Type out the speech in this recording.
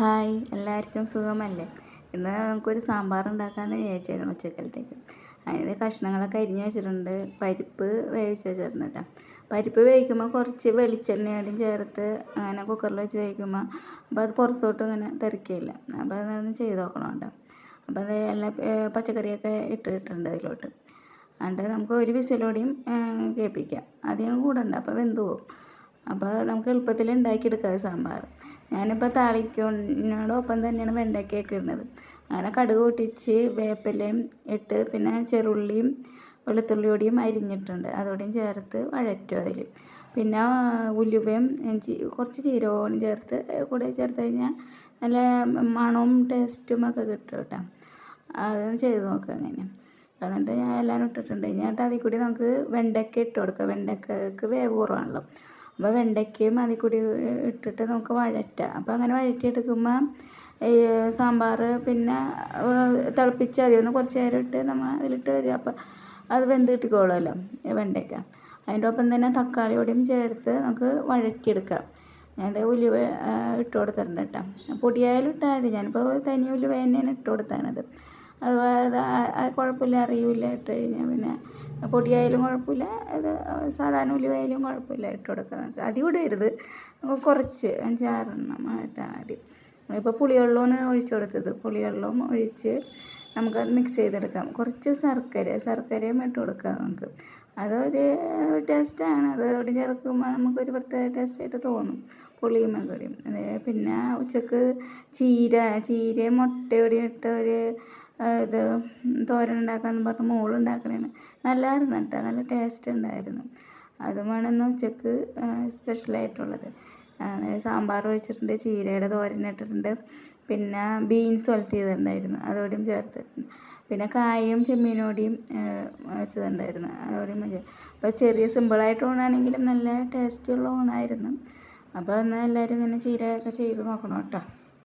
Hi എല്ലാവർക്കും സുഖമല്ലേ? ഇന്ന് നമുക്കൊരു സാമ്പാർ ഉണ്ടാക്കാമെന്ന് വിചാരിച്ചേക്കണം ഉച്ചക്കലത്തേക്ക്. അതിന് കഷ്ണങ്ങളൊക്കെ അരിഞ്ഞ് വെച്ചിട്ടുണ്ട്. പരിപ്പ് വേവിച്ച് വെച്ചിട്ടുണ്ട് കേട്ടോ. പരിപ്പ് വേവിക്കുമ്പോൾ കുറച്ച് വെളിച്ചെണ്ണയോടും ചേർത്ത് അങ്ങനെ കുക്കറിൽ വെച്ച് വേവിക്കുമ്പോൾ അപ്പോൾ അത് പുറത്തോട്ട് ഇങ്ങനെ തെറിക്കില്ല. അപ്പോൾ അതൊന്ന് ചെയ്ത് നോക്കണം കേട്ടോ. അപ്പോൾ അത് എല്ലാ പച്ചക്കറിയൊക്കെ ഇട്ടിട്ടുണ്ട് അതിലോട്ട്. എന്നിട്ട് നമുക്ക് ഒരു വിസിലോടെയും കേൾപ്പിക്കാം. അധികം കൂടണ്ട അപ്പോൾ വെന്ത് പോകും അപ്പോൾ നമുക്ക് എളുപ്പത്തിൽ ഉണ്ടാക്കിയെടുക്കാം സാമ്പാർ ഞാനിപ്പോൾ താളിക്കോടൊപ്പം തന്നെയാണ് വെണ്ടയ്ക്കയൊക്കെ ഇടുന്നത്. അങ്ങനെ കടുക് പൊട്ടിച്ച് വേപ്പിലയും ഇട്ട് പിന്നെ ചെറുള്ളിയും വെളുത്തുള്ളിയോടിയും അരിഞ്ഞിട്ടുണ്ട്. അതോടെയും ചേർത്ത് വഴറ്റും അതിൽ പിന്നെ ഉലുവയും കുറച്ച് ജീരകവും ചേർത്ത് കൂടെ ചേർത്ത് കഴിഞ്ഞാൽ നല്ല മണവും ടേസ്റ്റും ഒക്കെ കിട്ടും കേട്ടോ. അതൊന്ന് ചെയ്ത് നോക്കാം അങ്ങനെ. എന്നിട്ട് ഞാൻ എല്ലാവരും ഇട്ടിട്ടുണ്ട്. എന്നിട്ട് അതിൽ കൂടി നമുക്ക് വെണ്ടയ്ക്ക ഇട്ട് കൊടുക്കാം. വെണ്ടയ്ക്കക്ക് വേവ് കുറവാണല്ലോ. അപ്പോൾ വെണ്ടയ്ക്കയും അതിൽ കൂടി ഇട്ടിട്ട് നമുക്ക് വഴറ്റാം. അപ്പോൾ അങ്ങനെ വഴറ്റിയെടുക്കുമ്പോൾ ഈ സാമ്പാർ പിന്നെ തിളപ്പിച്ച് മതി. ഒന്ന് കുറച്ച് നേരം ഇട്ട് നമ്മൾ അതിലിട്ട് വരിക. അപ്പോൾ അത് വെന്ത് കിട്ടിക്കോളുമല്ലോ വെണ്ടയ്ക്ക. അതിന്റെ ഒപ്പം തന്നെ തക്കാളിയോടെയും ചേർത്ത് നമുക്ക് വഴറ്റിയെടുക്കാം. ഞാൻ ഉലുവ ഇട്ട് കൊടുത്തിട്ടുണ്ട് കേട്ടോ. പൊടിയായാലും ഇട്ടാൽ മതി. ഞാനിപ്പോൾ തനി ഉലുവ തന്നെയാണ് ഇട്ട് കൊടുത്തത് അത് കുഴപ്പമില്ല അറിയില്ല ഇട്ട് കഴിഞ്ഞാൽ പിന്നെ പൊടിയായാലും കുഴപ്പമില്ല അത് സാധാരണ ഉലുവായാലും കുഴപ്പമില്ല ഇട്ട് കൊടുക്കാൻ നമുക്ക് അധികം ഇടരുത് കുറച്ച് അഞ്ചാറെണ്ണം ഇട്ടാൽ മതി. ഇപ്പോൾ പുളിവെള്ളമാണ് ഒഴിച്ചു കൊടുത്തത്. പുളിവെള്ളവും ഒഴിച്ച് നമുക്കത് മിക്സ് ചെയ്തെടുക്കാം. കുറച്ച് ശർക്കര ശർക്കരയും ഇട്ട് കൊടുക്കാം നമുക്ക്. അതൊരു ടേസ്റ്റാണ് അത് അവിടെ ചേർക്കുമ്പോൾ നമുക്കൊരു പ്രത്യേക ടേസ്റ്റായിട്ട് തോന്നും. പുളിയും കൂടിയും പിന്നെ ഉച്ചയ്ക്ക് ചീര ചീരയും മുട്ടയോടെ ഇട്ട ഒരു ഇത് തോരൻ ഉണ്ടാക്കാമെന്ന് പറഞ്ഞ് മോൾ നല്ലായിരുന്നു കേട്ടോ. നല്ല ടേസ്റ്റ് ഉണ്ടായിരുന്നു. അതുമാണ് ഇന്ന് ഉച്ചയ്ക്ക് സ്പെഷ്യലായിട്ടുള്ളത് സാമ്പാർ ഒഴിച്ചിട്ടുണ്ട് ചീരയുടെ തോരൻ ഇട്ടിട്ടുണ്ട്. പിന്നെ ബീൻസ് ഒലത്തിയതുണ്ടായിരുന്നു അതോടെയും ചേർത്തിട്ടുണ്ട്. പിന്നെ കായും ചെമ്മീനോടെയും വെച്ചതുണ്ടായിരുന്നു. അതോടെയും അപ്പോൾ ചെറിയ സിമ്പിളായിട്ട് ഊണാണെങ്കിലും നല്ല ടേസ്റ്റുള്ള ഊണായിരുന്നു. അപ്പോൾ എന്നാൽ എല്ലാവരും ഇങ്ങനെ ചീരയൊക്കെ ചെയ്ത് നോക്കണം കേട്ടോ.